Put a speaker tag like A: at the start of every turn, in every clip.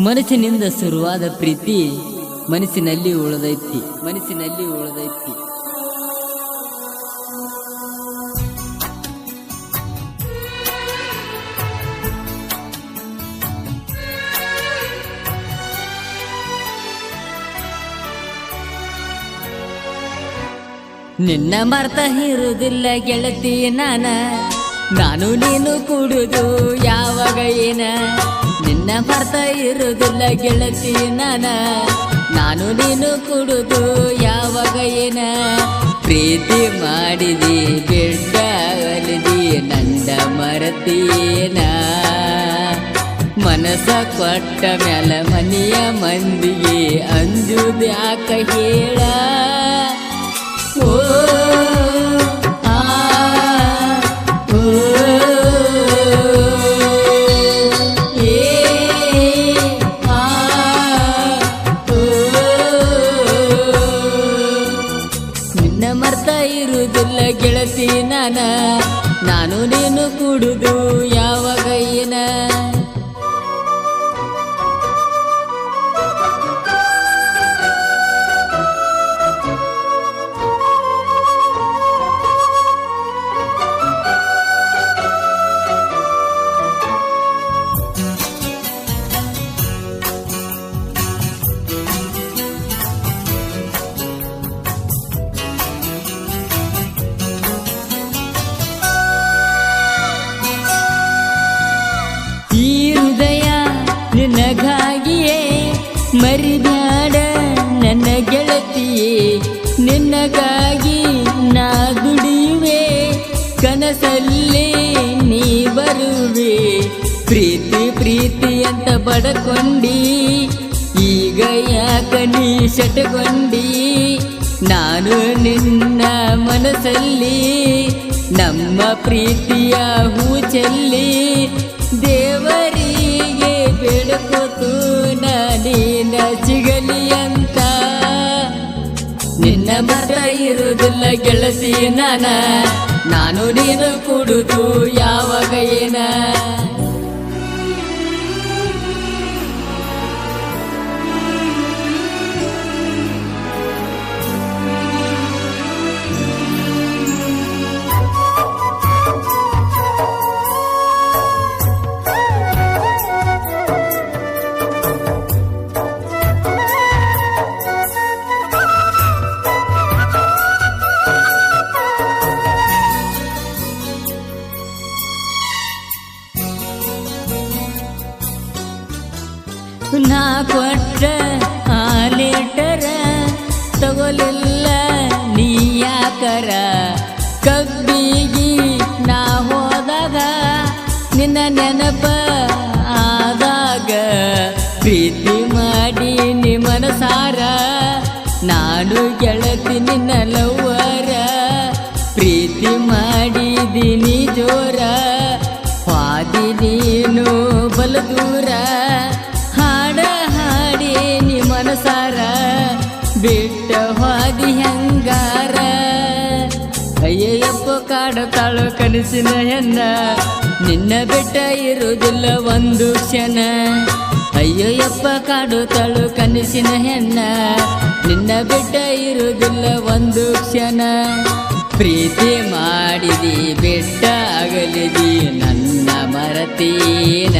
A: ಮನಸ್ಸಿನಿಂದ ಶುರುವಾದ ಪ್ರೀತಿ ಮನಸ್ಸಿನಲ್ಲಿ ಉಳಿದೈತಿ. ಮನಸ್ಸಿನಲ್ಲಿ ಉಳಿದೈತಿ. ನಿನ್ನ ಮರ್ತ ಇರುವುದಿಲ್ಲ ಗೆಳತಿ ನಾನ. ನಾನು ನೀನು ಕುಡುದು ಯಾವಾಗ ಏನ. ನಿನ್ನ ಮರ್ತ ಇರುವುದಿಲ್ಲ ಗೆಳತಿ ನಾನ. ನಾನು ನೀನು ಕುಡುದು ಯಾವಾಗ ಏನ. ಪ್ರೀತಿ ಮಾಡಿದಿ, ಬಿಡ್ಡ ಅಲಿದಿ ನಂದ ಮರತೀನ ಮನಸ ಕೊಟ್ಟ ಮ್ಯಾಲ ಮನೆಯ ಮಂದಿಗೆ ಅಂಜುದ್ಯಾಕ ಹೇಳ. ಮರ್ತ ಇರುವುದಿಲ್ಲ ಗೆಳತಿ ನಾನ. ನಾನು ನೀನು ಕುಡುದು ಯಾವಾಗ ಮರಿಬ್ಯಾಡ ನನ್ನ ಗೆಳತಿಯೇ ನಿನ್ನಗಾಗಿ ನಾ ದುಡಿಯುವೆ. ಕನಸಲ್ಲಿ ನೀ ಬರುವೆ. ಪ್ರೀತಿ ಪ್ರೀತಿ ಅಂತ ಬಡಕೊಂಡಿ ಈಗ ಯಾಕ ನೀ ಶಟಗೊಂಡಿ? ನಾನು ನಿನ್ನ ಮನಸ್ಸಲ್ಲಿ, ನಮ್ಮ ಪ್ರೀತಿಯ ಹೂ ಚೆಲ್ಲಿ ದೇವರಿಗೆ ಇರುವುದಿಲ್ಲ ಗೆಳಸಿ ನಾನ ನಾನು ನೀನು ಕೊಡುದು ಯಾವಾಗ ಏನ ನಾ ಕೊಟ್ಟ ಆ ಲೆಟರ ತಗೊಲಿಲ್ಲ, ನೀ ಯಾಕರ? ಕಬ್ಬಿಗಿ ನಾ ಹೋದಾಗ ನಿನ್ನ ನೆನಪ ಆದಾಗ ಪ್ರೀತಿ ಮಾಡಿ ನಿಮ್ಮನ ಸಾರ ನಾನು ಗೆಳತಿ ನಿನ್ನ ಲವ್ವರ. ಪ್ರೀತಿ ಮಾಡಿದಿನಿ ಜೋರ ಹಾದಿ ನೀನು ಬಲ ಬಿಟ್ಟ ಹಾದಿ ಹೆಂಗಾರ? ಅಯ್ಯಯ್ಯಪ್ಪ ಕಾಡತಾಳು ಕನಸಿನ ಹೆಣ್ಣ. ನಿನ್ನ ಬಿಟ್ಟ ಇರುವುದಿಲ್ಲ ಒಂದು ಕ್ಷಣ. ಅಯ್ಯಯ್ಯಪ್ಪ ತಾಳು ಕನಸಿನ ಹೆಣ್ಣ. ನಿನ್ನ ಬಿಟ್ಟ ಇರುವುದಿಲ್ಲ ಒಂದು ಕ್ಷಣ. ಪ್ರೀತಿ ಮಾಡಿದಿ ಬೆಟ್ಟ ಆಗಲಿದಿ ನನ್ನ ಮರತೀನ.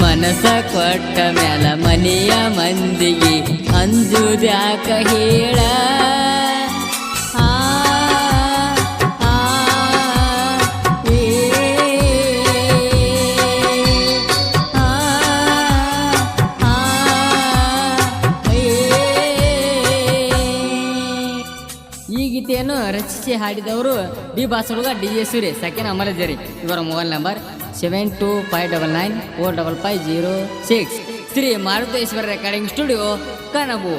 A: ಮನಸ ಕೊಟ್ಟ ಮ್ಯಾಲ ಮನೆಯ ಮಂದಿಗೆ ಅಂಜುದ್ಯಾಕ ಹೇಳ. ಈ ಗೀತೆಯನ್ನು ರಚಿಸಿ ಹಾಡಿದವರು ಡಿ ಬಾಸಡುಗ ಡಿ ಎಸ್ ಸುರೇಶ್ ಸೆಕೆಂಡ್ ಅಮರಜರಿ ಇವರ mobile number seven two five double nine four double five zero six Shri Maruteshwara recording studio ಕನಬು.